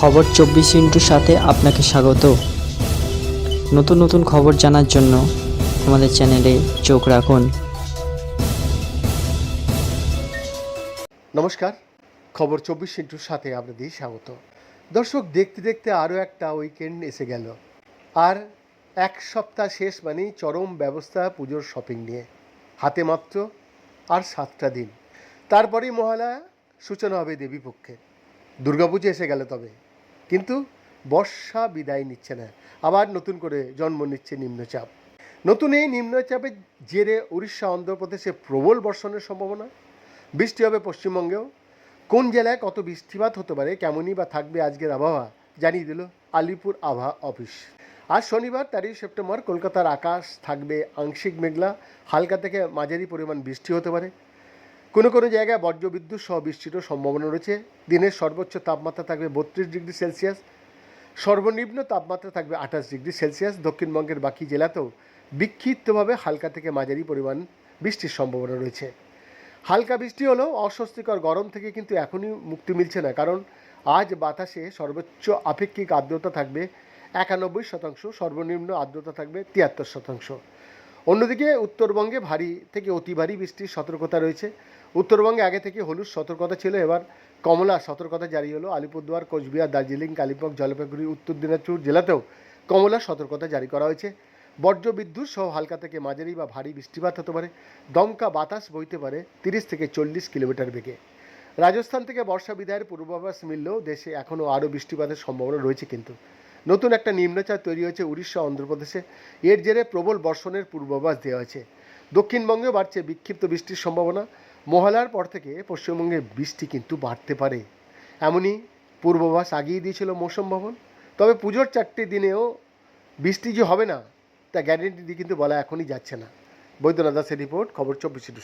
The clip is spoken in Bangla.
খবর চব্বিশ ইন্টুর সাথে আপনাকে স্বাগত। নতুন নতুন খবর জানার জন্য আমাদের চ্যানেলে চোখ রাখুন। নমস্কার, খবর চব্বিশ ইন্টুর সাথে আপনাদের স্বাগত। দর্শক, দেখতে দেখতে আরও একটা উইকেন্ড এসে গেল। আর এক সপ্তাহ শেষ মানেই চরম ব্যবস্থা পুজোর শপিং নিয়ে। হাতে মাত্র আর সাতটা দিন। তারপরেই মহালয়া, সূচনা হবে দেবীপক্ষে। দুর্গাপুজো এসে গেল তবে। কিন্তু বর্ষা বিদায় নিচ্ছে না। আবার নতুন করে জন্ম নিচ্ছে নিম্নচাপ। নতুন এই নিম্নচাপের জেরে উড়িষ্যা, অন্ধ্রপ্রদেশে প্রবল বর্ষণের সম্ভাবনা। বৃষ্টি হবে পশ্চিমবঙ্গেও। কোন জেলায় কত বৃষ্টিপাত হতে পারে, কেমনই বা থাকবে আজকের আবহাওয়া, জানিয়ে দিল আলিপুর আবহাওয়া অফিস। আজ শনিবার, তেরোই সেপ্টেম্বর, কলকাতার আকাশ থাকবে আংশিক মেঘলা। হালকা থেকে মাঝারি পরিমাণ বৃষ্টি হতে পারে। কোনো কোনো জায়গায় বজ্রবিদ্যুৎ সহ বৃষ্টিরও সম্ভাবনা রয়েছে। দিনের সর্বোচ্চ তাপমাত্রা থাকবে বত্রিশ ডিগ্রি সেলসিয়াস। সর্বনিম্ন তাপমাত্রা থাকবে আঠাশ ডিগ্রি সেলসিয়াস। দক্ষিণবঙ্গের বাকি জেলাতেও বিক্ষিপ্তভাবে হালকা থেকে মাঝারি পরিমাণ বৃষ্টির সম্ভাবনা রয়েছে। হালকা বৃষ্টি হলেও অস্বস্তিকর গরম থেকে কিন্তু এখনই মুক্তি মিলছে না। কারণ আজ বাতাসে সর্বোচ্চ আপেক্ষিক আর্দ্রতা থাকবে একানব্বই শতাংশ, সর্বনিম্ন আর্দ্রতা থাকবে তিয়াত্তর শতাংশ। অন্যদিকে উত্তরবঙ্গে ভারী থেকে অতি ভারী বৃষ্টির সতর্কতা রয়েছে। উত্তরবঙ্গে আগে থেকে হলুদ সতর্কতা ছিল, এবার কমলা সতর্কতা জারি হলো। আলিপুরদুয়ার, কোচবিহার, দার্জিলিং, কালিম্পং, জলপাইগুড়ি, উত্তর দিনাজপুর জেলাতেও কমলা সতর্কতা জারি করা হয়েছে। বর্জ্য বজ্রবিদ্যুৎ সহ হালকা থেকে মাঝারি বা ভারী বৃষ্টিপাত হতে পারে। দমকা বাতাস বইতে পারে তিরিশ থেকে চল্লিশ কিলোমিটার বেগে। রাজস্থান থেকে বর্ষা বিদায়ের পূর্বাভাস মিললেও দেশে এখনও আরও বৃষ্টিপাতের সম্ভাবনা রয়েছে কিন্তু। নতুন একটা নিম্নচাপ তৈরি হয়েছে উড়িষ্যা, অন্ধ্রপ্রদেশে। এর জেরে প্রবল বর্ষণের পূর্বাভাস দেওয়া হয়েছে। দক্ষিণবঙ্গে বাড়ছে বিক্ষিপ্ত বৃষ্টির সম্ভাবনা। মহালয়ার পর থেকে পশ্চিমবঙ্গে বৃষ্টি কিন্তু বাড়তে পারে। এমনই পূর্বাভাস আগিয়ে দিয়েছিল মৌসুম ভবন। তবে পুজোর চারটি দিনেও বৃষ্টি যে হবে না, তা গ্যারেন্টি দিয়ে কিন্তু বলা এখনই যাচ্ছে না। বৈদ্যনাথ দাসের রিপোর্ট, খবর চব্বিশে টু